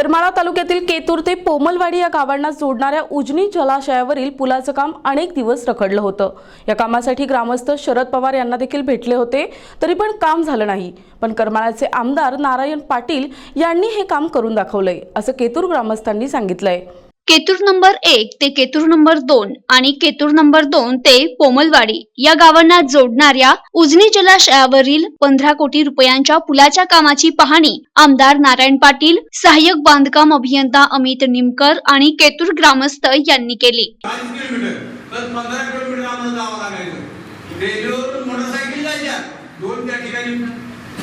करमाळा तालुक्यातील केतूर ते पोमलवाडी या गावांना जोडणाऱ्या उजनी जलाशयावरील पुलाचं काम अनेक दिवस रखडलं होतं. या कामासाठी ग्रामस्थ शरद पवार यांना देखील भेटले होते. तरी पण काम झालं नाही. पण करमाळाचे आमदार नारायण पाटील यांनी हे काम करून दाखवलंय असं केतूर ग्रामस्थांनी सांगितलंय. केतूर नंबर एक ते केतूर नंबर दोन आणि केतूर नंबर दोन ते पोमलवाडी या गावांना जोडणाऱ्या उजनी जलाशयावरील पंधरा कोटी रुपयांच्या पुलाच्या कामाची पाहणी आमदार नारायण पाटील सहाय्यक बांधकाम अभियंता अमित निमकर आणि केतूर ग्रामस्थ यांनी केली चाळीस किलोमीटर तर पंधरा किलोमीटर आम्हाला जावं लागायचं रेल्वेवरून मोटरसायकल जायच्या दोन त्या ठिकाणी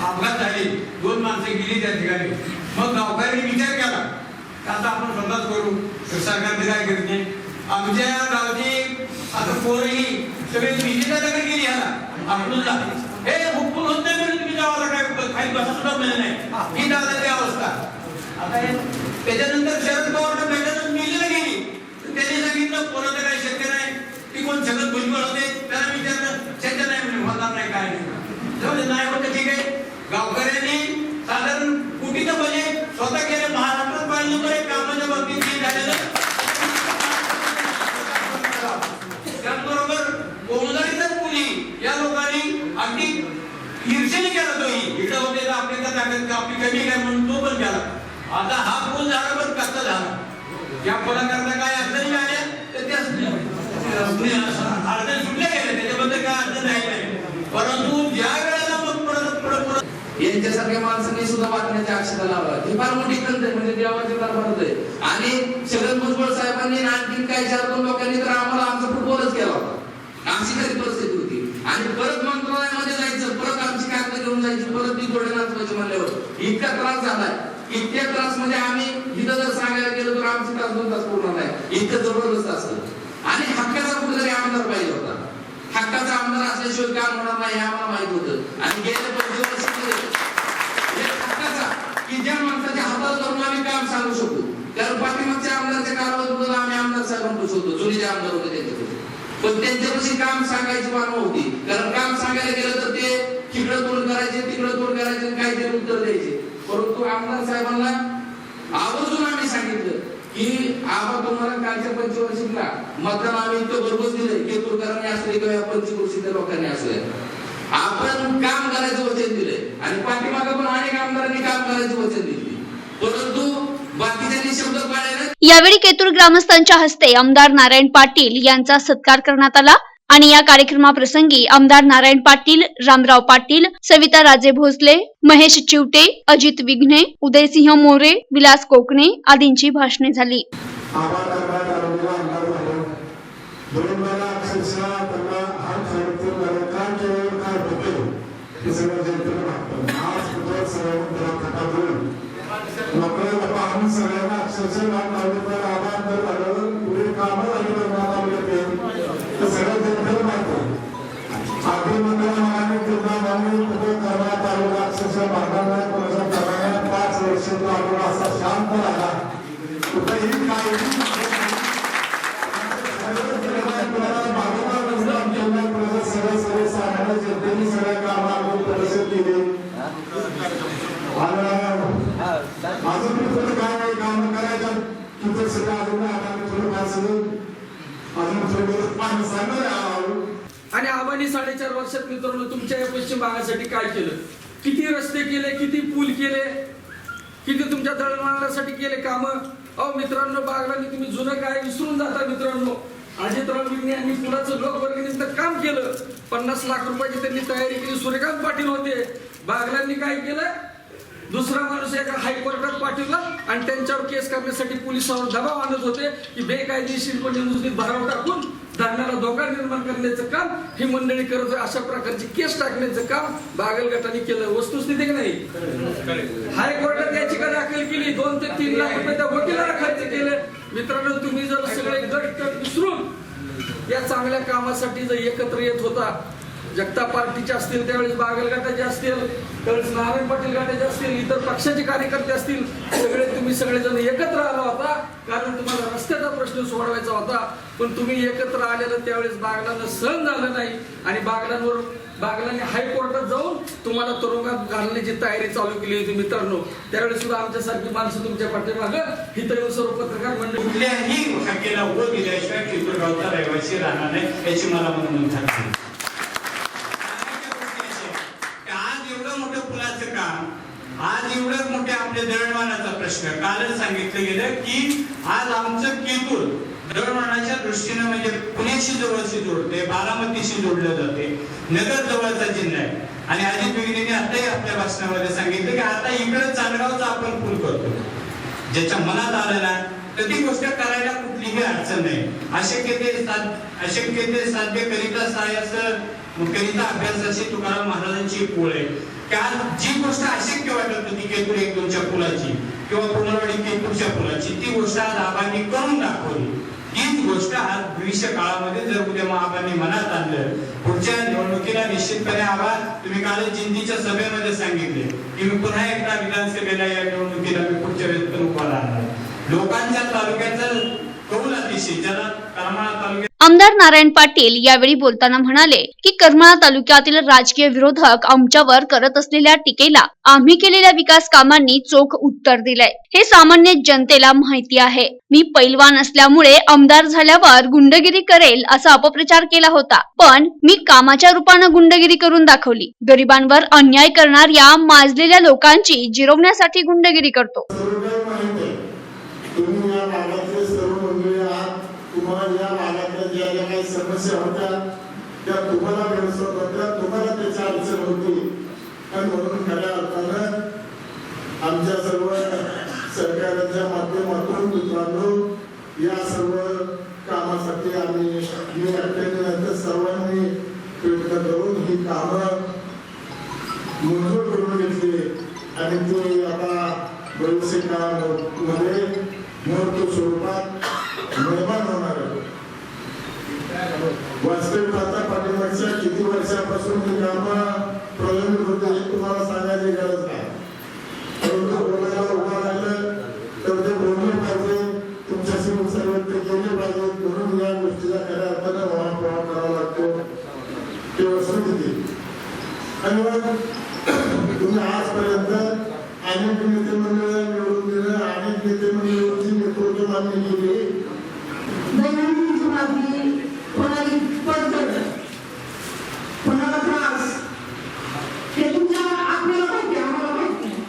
अपघात झाले दोन माणसं गेली त्या ठिकाणी मग गावकऱ्यांनी विचार केला का आता आपण स्वतःच करू तर सरकारने काय करते आमच्या गावची आता पोरही सगळे विजेच्या गेली ह्याला अकलूजला हे हुकूम होत नाही म्हणून तुम्ही गावाला काय बसा सुद्धा मिळत नाही ही दादाची अवस्था आता हे त्याच्यानंतर शरद पवारनं भेटत मिलीला गेली त्यांनी सांगितलं कोणाचं काही शक्य नाही पर्यंत आपली कमी काय म्हणून तो पण केला आता हा पूल झाला पण कसा झाला? या पुलाकरता काय अडचणी आल्या तर त्या अडचणी सुटल्या गेल्या त्याच्याबद्दल काय अडचण नाही परंतु ज्या वेळेला मग परत पुढे पुढे यांच्यासारख्या माणसांनी सुद्धा बातम्याच्या अक्षता लावला ही फार मोठी ग्रंथ आहे म्हणजे देवाचे दरबारात आहे. आणि शरद भुजबळ साहेबांनी आणखी काही चार दोन लोकांनी तर आम्हाला आमचा फुटबॉलच केला होता. आमची काही परिस्थिती होती. आणि परत मग इतका त्रास झालाय. इतक्या त्रास म्हणजे आम्ही इथं जर सांगायला गेलो तर आमचे तास दोन तास पूर्ण नाही. इतकं जबरदस्त असत. आणि हक्काचा कुठेतरी आमदार पाहिजे होता. हक्काचा आमदार असल्याशिवाय काम होणार नाही हे आम्हाला माहीत होतं. आणि गेले पंचवीस वर्षामध्ये हक्काचा. की ज्या माणसाच्या हातात धरून आम्ही काम सांगू शकतो कारण पाठीमागच्या आमदारच्या कालावधीमध्ये आम्ही आमदार साहेबांकडे होतो जुने जे आमदार होते त्यांच्याकडे पण त्यांच्यापाशी काम सांगायची मानव होती. कारण काम सांगायला गेलं तर ते इकडे तोड करायचे तिकडे तोड करायचे काही काहीतरी उत्तर द्यायचे. परंतु आमदार साहेबांना आवर्जून आम्ही सांगितलं की आबा तुम्हाला कालच्या पंचवर्षीला मतदान आम्ही इतकं बरोबर दिलंय. की तुरकरांनी असू किंवा पंचकृषीतल्या लोकांनी असू आपण काम करायचं वचन दिलंय. आणि पाठीमागं पण अनेक आमदारांनी काम करायचं वचन दिले परंतु बाकीच्यांनी शब्द पाळले यावेळी केतूर ग्रामस्थांच्या हस्ते आमदार नारायण पाटील यांचा सत्कार करण्यात आला. आणि या कार्यक्रमाप्रसंगी आमदार नारायण पाटील रामराव पाटील सविता राजे भोसले महेश चिवटे अजित विघ्ने उदयसिंह मोरे विलास कोकणे आदींची भाषणे झाली. आभार आणि आव्हानी साडेचार वर्षात मित्रांनो तुमच्या या पश्चिम भागासाठी काय केलं? किती रस्ते केले किती पूल केले? किती तुमच्या दळणवळणासाठी केले काम? अहो मित्रांनो बागलांनी तुम्ही जुनं काय विसरून जाता मित्रांनो. अजितराव विघ्ने यांनी पुलाचं लोकवर्गणीचं काम केलं. पन्नास लाख रुपयाची त्यांनी तयारी केली. सूर्यकांत पाटील होते. बागलांनी काय केलं? दुसरा माणूस एका हायकोर्टात पाठवला आणि त्यांच्यावर केस करण्यासाठी पोलिसांवर दबाव आणत होते की बेकायदेशीरपणे नुसती भराव टाकून धरणाला धोका निर्माण करण्याचं काम ही मंडळी करत अशा प्रकारची केस टाकण्याचं काम बागल गटाने केलं. वस्तुस्थिती की नाही? हायकोर्टात याचिका दाखल केली? दोन ते तीन लाख रुपये त्या वकिलाला खर्च केले. मित्रांनो तुम्ही जर सगळे गट विसरून या चांगल्या कामासाठी जर एकत्र येत होता जगता पार्टीचे असतील त्यावेळेस बागल गटाचे असतील त्यावेळेस नारायण पाटील गटाचे असतील इतर पक्षाचे कार्यकर्ते असतील सगळे तुम्ही सगळेजण एकत्र आला होता. कारण तुम्हाला रस्त्याचा प्रश्न सोडवायचा होता. पण तुम्ही एकत्र आलेलं त्यावेळेस बागलांना सहन झालं नाही. आणि बागलांवर बागलाने हायकोर्टात जाऊन तुम्हाला तुरुंगात घालण्याची तयारी चालू केली होती मित्रांनो. त्यावेळेस सुद्धा आमच्यासारखी माणसं तुमच्या पाठीमागं हिथं येऊन सर्व पत्रकार मंडळी कुठल्याही हक्केला उभं दिल्याशिवाय किशोरगावचा रहिवासी राहणार नाही याची मला म्हणून खात्री आहे. आज एवढं मोठं पुलाचं काम आज एवढं मोठे आपले दळणवळणाचा प्रश्न. कालच सांगितलं गेलं की आज आमचं केतूर दळणवळणाच्या दृष्टीनं म्हणजे पुण्याशी जवळशी जोडते बारामतीशी जोडलं जाते नगर जवळचा जिल्हा आहे. आणि अजित बिगिनीने आताही आपल्या भाषणामध्ये सांगितलं की आता इकडे चांदगावचा आपण पूल करतो. ज्याच्या मनात आलं ना तर ती गोष्ट करायला कुठलीही अडचण नाही. अशक्य ते साध अशक्य ते साध्य करिता सायस करिता अभ्यासाची तुकाराम महाराजांची एक आहे. की जी गोष्ट अशक्य वाटत होती केतूर एक दोनच्या पुलाची किंवा पुनर्वाडी केतूरच्या पुलाची ती गोष्ट आज आबांनी करून दाखवली. तीच गोष्ट आज भविष्य काळामध्ये जर उद्या महाबांनी मनात आणलं पुढच्या निवडणुकीला निश्चितपणे आबा तुम्ही काल जिंदीच्या सभेमध्ये सांगितले की मी पुन्हा एकदा विधानसभेला या निवडणुकीला मी पुढच्या वेळेस पण उभा राहणार. लोकांच्या तालुक्याचं कौल अतिशय ज्याला करमाळा तालुक्यात आमदार नारायण पाटील यावेळी बोलताना म्हणाले की करमाळा तालुक्यातील राजकीय विरोधक आमच्यावर करत असलेल्या टीकेला आम्ही केलेल्या विकास कामांनी चोख उत्तर दिलंय. हे सामान्य जनतेला माहिती आहे. मी पैलवान असल्यामुळे आमदार झाल्यावर गुंडगिरी करेल असा अपप्रचार केला होता. पण मी कामाच्या रूपानं गुंडगिरी करून दाखवली. गरिबांवर अन्याय करणाऱ्या माजलेल्या लोकांची जिरवण्यासाठी गुंडगिरी करतो सर्व काही माहीत आहे तुम्ही या भागातले सर्व मंडळी आहात तुम्हाला भागातल्या ज्या ज्या काही समस्या होत्या त्या तुम्हाला भेडसवत होत्या तुम्हाला त्याची अडचण होती आणि म्हणून खऱ्या अर्थानं आमच्या सर्व सरकारच्या माध्यमातून मित्रांनो या सर्व कामासाठी आम्ही मी अत्यंत सर्वांनी प्रयत्न करून ही कामं मंजूर करून घेतली. आणि ते आता भविष्य काळामध्ये मूर्त स्वरूपात निर्माण होणार आहे. वास्तविक आता पाठीमागच्या किती वर्षापासून ही कामं प्रलंबित होते हे तुम्हाला सांगायची गरज नाही बोलायला उभं राहिलं तर ते बोलले पाहिजे तुमच्याशी सर्व ते केले पाहिजे म्हणून या गोष्टीचा खऱ्या अर्थानं वाहन करावा लागतो ते वस्तुस्थिती आणि मग तुम्ही आजपर्यंत अनेक नेते मंडळ निवडून दिलं अनेक नेते मंडळाची नेतृत्व मान्य केली कोणाची पडझड कोणाला त्रास? हे तुमच्या आपल्याला माहिती आहे, आम्हाला माहिती नाही.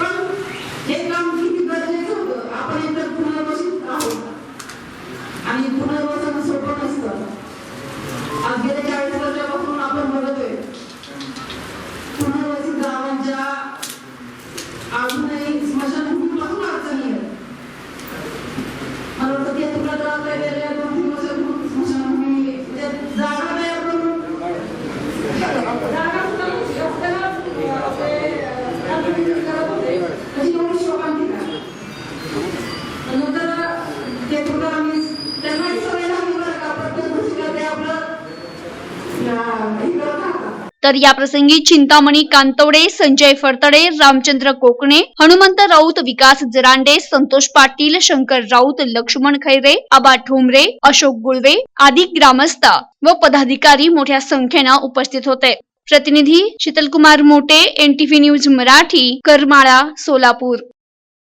पण हे काम किती गरजेचं होतं? आपण एकतर पुनर्वसित आहोत. आणि पुनर्वसन सोपं नसतं. आज गेल्या चाळीस वर्षापासून आपण बघतोय पुनर्वसित गावांच्या अजूनही स्मशानभूमीपासून अडचणी आहेत. मला वाटतं ते तुला त्रास नाही गेल्या दोन तीन वर्षापूर्वी स्मशानभूमी म्हणजे जागा तयार करून जागा सुद्धा रस्त्याला, अं, ते, अं, राजनीती करत होते. अशी एवढी शोकांती का? नंतर ते तुला आम्ही त्यांना ही सवय लागली बरं का प्रत्येक गोष्टीला ते आपलं अं, हे करत राहतात तर या प्रसंगी चिंतामणी कांतवडे संजय फरतडे रामचंद्र कोकणे हनुमंत राऊत विकास जरांडे संतोष पाटील शंकर राऊत लक्ष्मण खैरे आबा ठोंबरे अशोक गुळवे आदी ग्रामस्थ व पदाधिकारी मोठ्या संख्येनं उपस्थित होते. प्रतिनिधी शीतलकुमार मोटे एनटीव्ही न्यूज मराठी करमाळा सोलापूर.